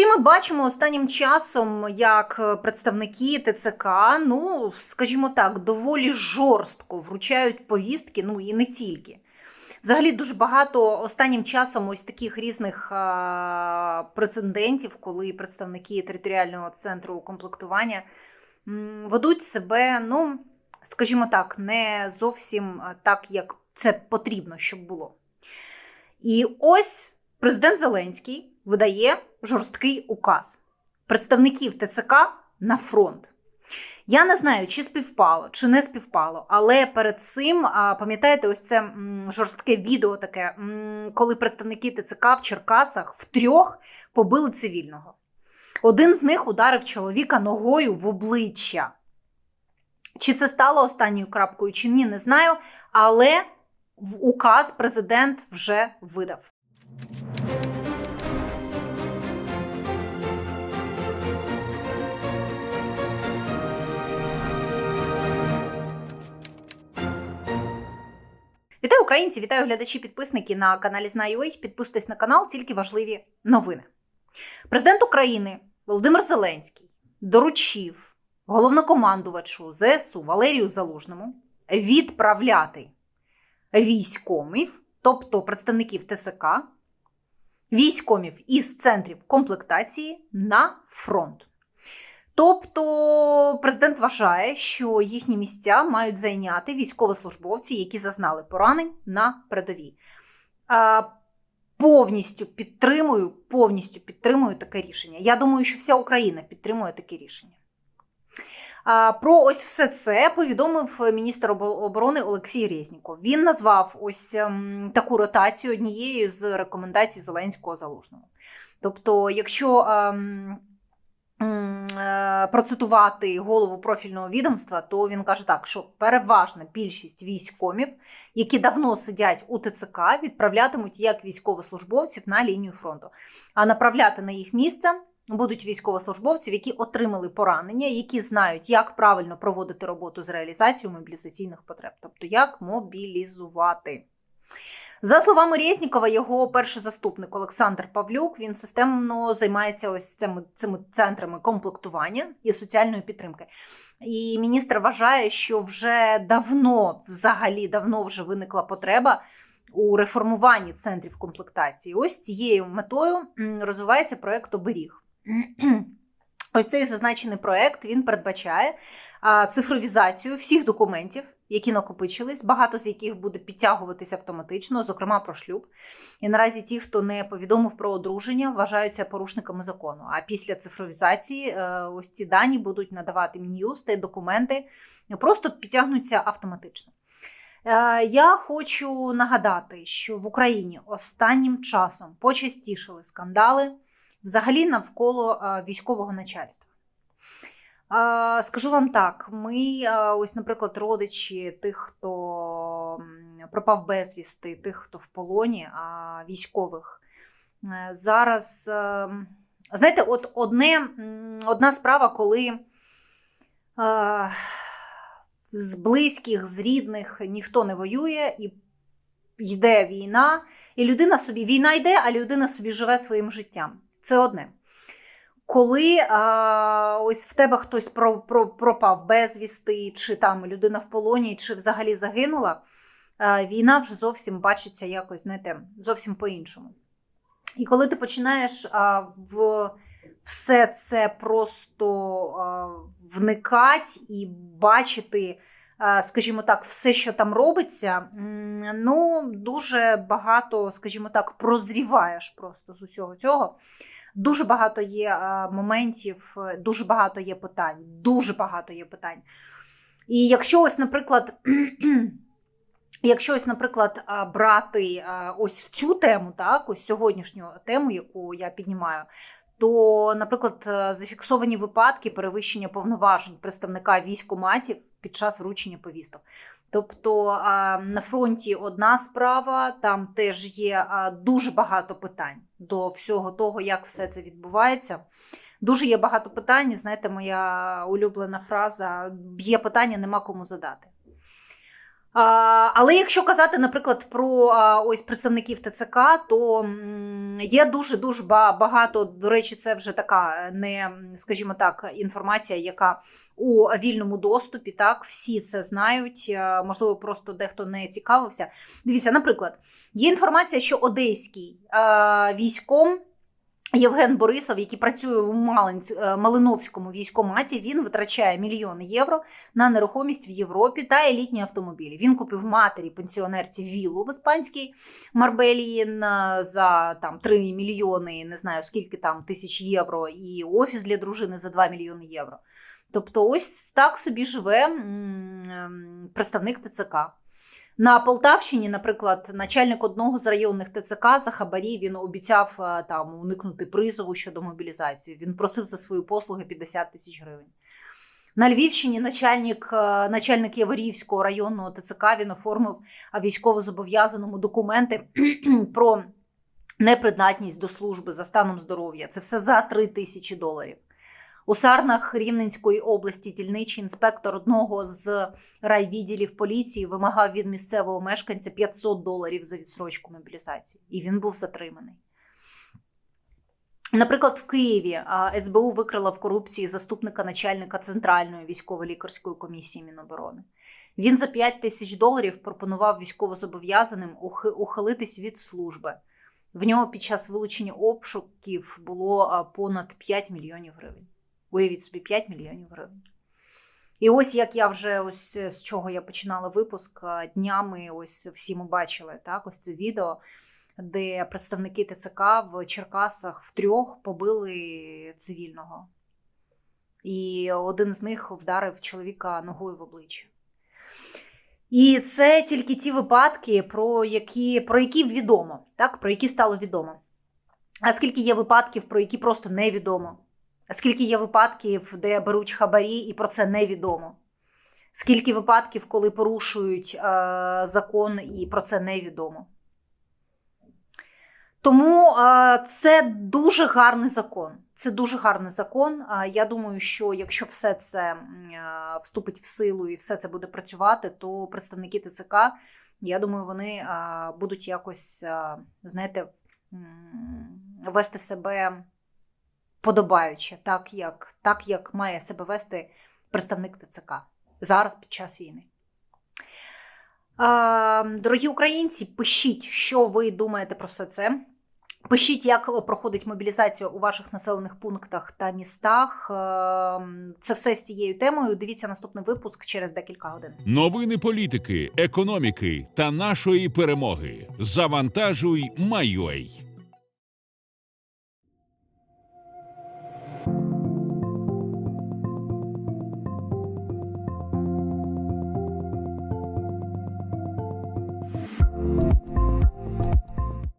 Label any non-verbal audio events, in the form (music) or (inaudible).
Всі ми бачимо останнім часом, як представники ТЦК, ну скажімо так, доволі жорстко вручають повістки, ну і не тільки. Взагалі дуже багато останнім часом ось таких різних а, прецедентів, коли представники територіального центру комплектування м, ведуть себе, ну скажімо так, не зовсім так, як це потрібно, щоб було. І ось президент Зеленський видає жорсткий указ представників ТЦК на фронт. Я не знаю, чи співпало, чи не співпало, але перед цим, пам'ятаєте, ось це жорстке відео таке, коли представники ТЦК в Черкасах втрьох побили цивільного. Один з них ударив чоловіка ногою в обличчя. Чи це стало останньою крапкою, чи ні, не знаю. Але указ президент вже видав. Вітаю українці, вітаю глядачі, підписники на каналі Знаю.ua. Підписуйтесь на канал, тільки важливі новини. Президент України Володимир Зеленський доручив головнокомандувачу ЗСУ Валерію Залужному відправляти військомів, тобто представників ТЦК, військомів із центрів комплектації на фронт. Тобто президент вважає, що їхні місця мають зайняти військовослужбовці, які зазнали поранень на передовій. Повністю підтримую, повністю підтримую таке рішення. Я думаю, що вся Україна підтримує таке рішення. Про ось все це повідомив міністр оборони Олексій Резніков. Він назвав ось ем, таку ротацію однією з рекомендацій Зеленського залужного. Тобто, якщо ем, Е, процитувати голову профільного відомства, то він каже так, що переважна більшість військомів, які давно сидять у ТЦК, відправлятимуть як військовослужбовців на лінію фронту, а направляти на їх місце. Будуть військовослужбовців, які отримали поранення, які знають, як правильно проводити роботу з реалізацією мобілізаційних потреб, тобто як мобілізувати. За словами Резнікова, його перший заступник Олександр Павлюк він системно займається ось цими цими центрами комплектування і соціальної підтримки. І міністр вважає, що вже давно, взагалі, давно вже виникла потреба у реформуванні центрів комплектації. Ось цією метою розвивається проект оберіг. (clears throat) Ось цей зазначений проект він передбачає цифровізацію всіх документів які накопичились, багато з яких буде підтягуватися автоматично, зокрема про шлюб. І наразі ті, хто не повідомив про одруження, вважаються порушниками закону. А після цифровізації е, ось ці дані будуть надавати Мін'юст і документи просто підтягнуться автоматично. Е, я хочу нагадати, що в Україні останнім часом почастішили скандали взагалі навколо е, військового начальства. Скажу вам так: ми, ось, наприклад, родичі тих, хто пропав безвісти, тих, хто в полоні, військових. Е, зараз, е, знаєте, от одне, одна справа, коли з близьких, з рідних ніхто не воює, і йде війна, і людина собі війна йде, а людина собі живе своїм життям. Це одне. Коли а, ось в тебе хтось про, про, пропав безвісти, чи там людина в полоні, чи взагалі загинула, а, війна вже зовсім бачиться якось, знаєте, зовсім по-іншому. І коли ти починаєш а, в все це просто а, вникати і бачити, а, скажімо так, все, що там робиться, ну, дуже багато, скажімо так, прозріваєш просто з усього цього. Дуже багато є е, моментів, е, дуже багато є питань, дуже багато є питань. І якщо ось, наприклад, (clears throat) якщо ось, наприклад, е, брати ось в цю тему, так, ось сьогоднішню тему, яку я піднімаю, то, наприклад, зафіксовані випадки перевищення повноважень представника військоматів під час вручення повісток. Тобто на фронті одна справа, там теж є дуже багато питань до всього того, як все це відбувається. Дуже є багато питань. Знаєте, моя улюблена фраза: є питання, нема кому задати. Але якщо казати, наприклад, про ось представників ТЦК, то є дуже дуже ба- багато. До речі, це вже така не, скажімо так, інформація, яка у вільному доступі. Так, всі це знають. е, Можливо, просто дехто не цікавився. Дивіться, наприклад, є інформація, що одеський е, військом. Євген Борисов, який працює в е, Малиновському військоматі, він витрачає мільйони євро на нерухомість в Європі та елітні автомобілі. Він купив матері пенсіонерці віллу в іспанській Марбелії за там 3 мільйони, не знаю скільки там тисяч євро, і офіс для дружини за 2 мільйони євро. Тобто, ось так собі живе ем, представник ТЦК. На Полтавщині, наприклад, начальник одного з районних ТЦК за хабарі він обіцяв е, там уникнути призову щодо мобілізації. Він просив за свої послуги 50 тисяч гривень. На Львівщині начальник, е, начальник Яворівського районного ТЦК він оформив а, військовозобов'язаному документи (clears throat) про непридатність до служби за станом здоров'я. Це все за 3 тисячі доларів. У Сарнах Рівненської області дільничий інспектор одного з райвідділів поліції вимагав від місцевого мешканця 500 доларів за відсрочку мобілізації, і він був затриманий. Наприклад, в Києві СБУ викрила в корупції заступника начальника Центральної військово-лікарської комісії Міноборони. Він за 5 тисяч доларів пропонував військовозобов'язаним ухи- ухилитись від служби. В нього під час вилучення обшуків було понад 5 мільйонів гривень. Уявіть собі 5 мільйонів гривень. І ось як я вже ось е, з чого я починала випуск е, днями, ось всі ми бачили так, ось це відео, де представники ТЦК в Черкасах втрьох побили цивільного. І один з них вдарив чоловіка ногою в обличчя. І це тільки ті випадки, про які, про які відомо, так, про які стало відомо. А скільки є випадків, про які просто невідомо? Скільки є випадків, де беруть хабарі, і про це невідомо? Скільки випадків, коли порушують е, закон, і про це невідомо? Тому е, це дуже гарний закон. Це дуже гарний закон. Я думаю, що якщо все це е, вступить в силу і все це буде працювати, то представники ТЦК, я думаю, вони будуть якось, знаєте, вести себе подобаюче, так як, так як має себе вести представник ТЦК зараз під час війни. Дорогі українці, пишіть, що ви думаєте про все це. Пишіть, як проходить мобілізація у ваших населених пунктах та містах. Це все з цією темою. Дивіться наступний випуск через декілька годин. Новини політики, економіки та нашої перемоги. Завантажуй, Майой.